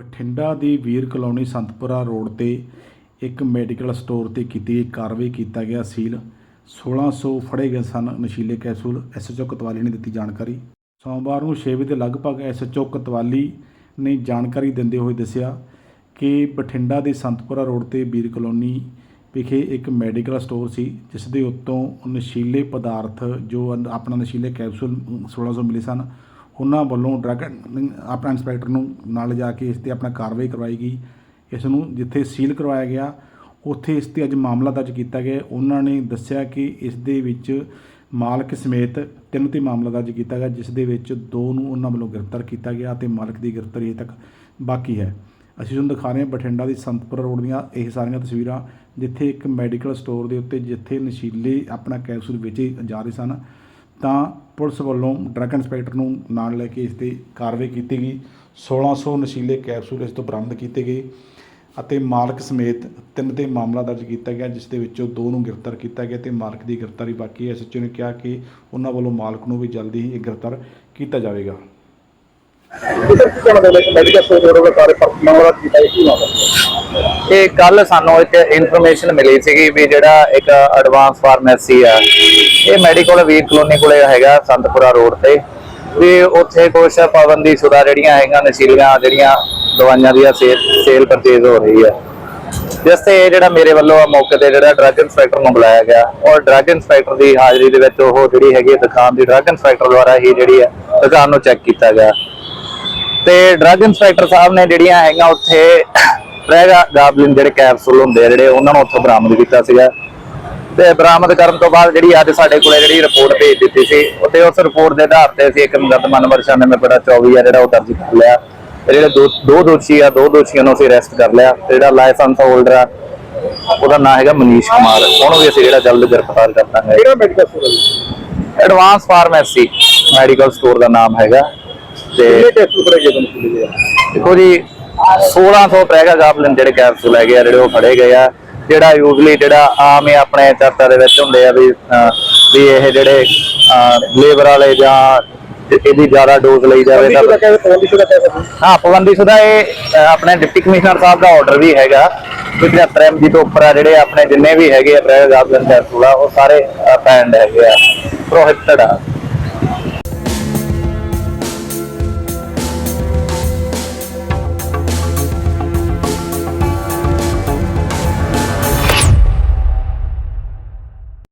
ਬਠਿੰਡਾ ਦੀ Veer colony Santpura road ਤੇ ਇੱਕ ਮੈਡੀਕਲ ਸਟੋਰ ਤੇ ਕੀਤੀ ਗਈ ਕਾਰਵਾਈ ਕੀਤਾ ਗਿਆ ਸੀਲ। 1600 ਫੜੇ ਗਏ ਸਨ ਨਸ਼ੀਲੇ ਕੈਪਸੂਲ। ਐਸਐਚਓ ਕਤਵਾਲੀ ਨੇ ਦਿੱਤੀ ਜਾਣਕਾਰੀ। ਸੋਮਵਾਰ ਨੂੰ 6 ਵਜੇ ਦੇ ਲਗਭਗ ਐਸਐਚਓ ਕਤਵਾਲੀ ਨੇ ਜਾਣਕਾਰੀ ਦਿੰਦੇ ਹੋਏ ਦੱਸਿਆ ਕਿ ਬਠਿੰਡਾ ਦੇ ਸੰਤਪੁਰਾ ਰੋਡ ਤੇ ਵੀਰ ਕਲੋਨੀ ਵਿਖੇ ਇੱਕ ਮੈਡੀਕਲ ਸਟੋਰ ਸੀ, ਜਿਸ ਦੇ ਉੱਤੋਂ ਨਸ਼ੀਲੇ ਪਦਾਰਥ ਜੋ ਆਪਣਾ ਨਸ਼ੀਲੇ ਕੈਪਸੂਲ 1600 ਮਿਲੇ ਸਨ ਉਹਨਾਂ ਵੱਲੋਂ ਡਰੱਗ ਆਪਣਾ ਇੰਸਪੈਕਟਰ ਨੂੰ ਨਾਲ ਜਾ ਕੇ ਇਸ ਤੇ ਆਪਣਾ ਕਾਰਵਾਈ ਕਰਵਾਈ ਗਈ। ਇਸ ਨੂੰ ਜਿੱਥੇ ਸੀਲ ਕਰਵਾਇਆ ਗਿਆ, ਉੱਥੇ ਇਸ ਤੇ ਅੱਜ ਮਾਮਲਾ ਦਰਜ ਕੀਤਾ ਗਿਆ। ਉਹਨਾਂ ਨੇ ਦੱਸਿਆ ਕਿ ਇਸ ਦੇ ਵਿੱਚ ਮਾਲਕ ਸਮੇਤ ਤਿੰਨ ਤੇ ਮਾਮਲਾ ਦਰਜ ਕੀਤਾ ਗਿਆ, ਜਿਸ ਦੇ ਵਿੱਚ ਦੋ ਨੂੰ ਉਹਨਾਂ ਵੱਲੋਂ ਗ੍ਰਿਫਤਾਰ ਕੀਤਾ ਗਿਆ ਤੇ ਮਾਲਕ ਦੀ ਗ੍ਰਿਫਤਾਰੀ ਅਜੇ ਤੱਕ ਬਾਕੀ ਹੈ। ਅਸੀਂ ਤੁਹਾਨੂੰ ਦਿਖਾ ਰਹੇ ਹਾਂ ਬਠਿੰਡਾ ਦੀ ਸੰਤਪੁਰ ਰੋਡ ਦੀਆਂ ਇਹ ਸਾਰੀਆਂ ਤਸਵੀਰਾਂ, ਜਿੱਥੇ ਇੱਕ ਮੈਡੀਕਲ ਸਟੋਰ ਦੇ ਉੱਤੇ ਜਿੱਥੇ ਨਸ਼ੀਲੇ ਆਪਣਾ ਕੈਪਸੂਲ ਵੇਚੇ ਜਾ ਰਹੇ ਸਨ। ਤਾਂ ਪੁਲਿਸ ਵੱਲੋਂ ਡਰੱਗ ਇੰਸਪੈਕਟਰ ਨੂੰ ਨਾਲ ਲੈ ਕੇ ਇਸ ਤੇ ਕਾਰਵਾਈ ਕੀਤੀ ਗਈ। 1600 ਨਸ਼ੀਲੇ ਕੈਪਸੂਲ ਇਸ ਤੋਂ ਬਰਾਮਦ ਕੀਤੇ ਗਏ ਅਤੇ ਮਾਲਕ ਸਮੇਤ ਤਿੰਨ ਤੇ ਮਾਮਲਾ ਦਰਜ ਕੀਤਾ ਗਿਆ, ਜਿਸ ਦੇ ਵਿੱਚੋਂ ਦੋ ਨੂੰ ਗ੍ਰਿਫਤਾਰ ਕੀਤਾ ਗਿਆ ਤੇ ਮਾਲਕ ਦੀ ਗ੍ਰਿਫਤਾਰੀ ਬਾਕੀ ਹੈ ਐਸਐਚਓ ਨੇ ਕਿਹਾ ਕਿ ਉਹਨਾਂ ਵੱਲੋਂ ਮਾਲਕ ਨੂੰ ਵੀ ਜਲਦੀ ਹੀ ਗ੍ਰਿਫਤਾਰ ਕੀਤਾ ਜਾਵੇਗਾ ਮੈਡੀਕਲ ਸਟੋਰ ਦੇ ਸਾਰੇ ਮਾਮਲਾ ਕੀਤਾ ਇਹ ਕੀ ਮਾਮਲਾ ਇਹ ਕੱਲ ਸਾਨੂੰ ਇੱਕ ਇਨਫੋਰਮੇਸ਼ਨ ਮਿਲੀ ਸੀਗੀ ਵੀ ਜਿਹੜਾ ਇੱਕ ਐਡਵਾਂਸ ਫਾਰਮੇਸੀ ਆ, ਇਹ ਮੈਡੀਕਲ ਵੀਰ ਕਲੋਨੀ ਕੋਲੇ ਹੈਗਾ ਸੰਤਪੁਰਾ ਰੋਡ ਤੇ। ਵੀ ਉੱਥੇ ਕੁਝ ਪਾਬੰਦੀ ਸ਼ੁਦਾ ਜਿਹੜੀਆਂ ਹੈਗੀਆਂ, ਨਸ਼ੀਲੀਆਂ ਜਿਹੜੀਆਂ ਦਵਾਈਆਂ ਦੀਆਂ ਸੇਲ ਪਰਚੇਜ਼ ਹੋ ਰਹੀ ਹੈ ਜਿਸ ਤੇ ਇਹ ਜਿਹੜਾ ਮੇਰੇ ਵੱਲੋਂ ਆ ਮੌਕੇ ਤੇ ਜਿਹੜਾ ਡਰੱਗ ਇੰਸਪੈਕਟਰ ਨੂੰ ਬੁਲਾਇਆ ਗਿਆ। ਔਰ ਡਰੱਗ ਇੰਸਪੈਕਟਰ ਦੀ ਹਾਜ਼ਰੀ ਦੇ ਵਿੱਚ ਉਹ ਜਿਹੜੀ ਹੈਗੀ ਹੈ ਦੁਕਾਨ ਦੀ ਡਰੱਗ ਇੰਸਪੈਕਟਰ ਦੁਆਰਾ ਹੀ ਜਿਹੜੀ ਹੈ ਦੁਕਾਨ ਨੂੰ ਚੈੱਕ ਕੀਤਾ ਗਿਆ। ਤੇ ਡਰੱਗ ਇੰਸਪੈਕਟਰ ਸਾਹਿਬ ਨੇ ਜਿਹੜੀਆਂ ਹੈਗੀਆਂ ਉੱਥੇ ਪ੍ਰੈਗਾ ਗਾਬਲਿਨ ਜਿਹੜੇ ਕੈਪਸੂਲ ਹੁੰਦੇ ਆ ਜਿਹੜੇ ਉਹਨਾਂ ਨੂੰ ਉੱਥੋਂ ਬਰਾਮਦ ਕੀਤਾ ਸੀਗਾ। ਤੇ ਬਰਾਮਦ ਕਰਨ ਤੋਂ ਬਾਅਦ ਜਿਹੜੀ ਅੱਜ ਸਾਡੇ ਕੋਲੇ ਜਿਹੜੀ ਰਿਪੋਰਟ ਭੇਜ ਦਿੱਤੀ ਸੀ ਉੱਤੇ ਉਸ ਰਿਪੋਰਟ ਦੇ ਆਧਾਰ ਤੇ ਅਸੀਂ ਇੱਕ ਮੁਕੱਦਮਾ ਨੰਬਰ 96 ਬੜਾ 24 ਆ ਜਿਹੜਾ ਉਹ ਦਰਜ ਕਰ ਲਿਆ। ਤੇ ਜਿਹੜੇ ਦੋ ਦੋਸ਼ੀ ਆ ਦੋ ਦੋਸ਼ੀਆਂ ਨੂੰ ਅਸੀਂ ਅਰੈਸਟ ਕਰ ਲਿਆ। ਤੇ ਜਿਹੜਾ ਲਾਇਸੈਂਸ ਹੋਲਡਰ ਆ ਉਹਦਾ ਨਾਮ ਹੈਗਾ ਮਨੀਸ਼ ਕੁਮਾਰ। ਉਹਨੂੰ ਵੀ ਅਸੀਂ ਜਿਹੜਾ ਜਲਦ ਗ੍ਰਿਫਤਾਰ ਕਰ ਦਾਂਗੇ। ਕਿਹੜਾ ਮੈਡੀਕਲ ਸਟੋਰ ਹੈ ਐਡਵਾਂਸ ਫਾਰਮੇਸੀ ਮੈਡੀਕਲ ਸਟੋਰ ਦਾ ਨਾਮ ਹੈਗਾ। ਤੇ ਦੇਖੋ ਜੀ 1600 ਪ੍ਰੈਗਾ ਗਾਬਲਿਨ ਜਿਹੜੇ ਕੈਪਸੂਲ ਹੈਗੇ ਆ ਜਿਹੜੇ ਉਹ ਫੜੇ ਗਏ ਆ। ਜਿਹੜਾ ਯੂਜ਼ਲੀ ਜਿਹੜਾ ਆਮ ਹੀ ਆਪਣੇ ਚਰਚਾ ਦੇ ਵਿੱਚ ਹੁੰਦੇ ਆ ਵੀ ਵੀ ਇਹ ਜਿਹੜੇ ਲੇਬਰ ਵਾਲੇ ਜਾਂ ਇਹਦੀ ਜ਼ਿਆਦਾ ਡੋਜ਼ ਲਈ ਜਾਵੇ ਤਾਂ ਪੌਂਡੀ ਹਾਂ? ਪਾਬੰਦੀ ਸ਼ੁਦਾ ਇਹ ਆਪਣੇ ਡਿਪਟੀ ਕਮਿਸ਼ਨਰ ਸਾਹਿਬ ਦਾ ਆਰਡਰ ਵੀ ਹੈਗਾ। ਵੀ 73 ਐਮਜੀ ਤੋਂ ਉੱਪਰ ਆ ਜਿਹੜੇ ਆਪਣੇ ਜਿੰਨੇ ਵੀ ਹੈਗੇ ਆ ਪ੍ਰੈਗਾ ਗਾਬਲਿਨ ਕੈਪਸੂਲ ਆ ਉਹ ਸਾਰੇ ਬੈਂਡ ਹੈਗੇ ਆ ਪ੍ਰੋਹਿਬਿਟਡ ਆ।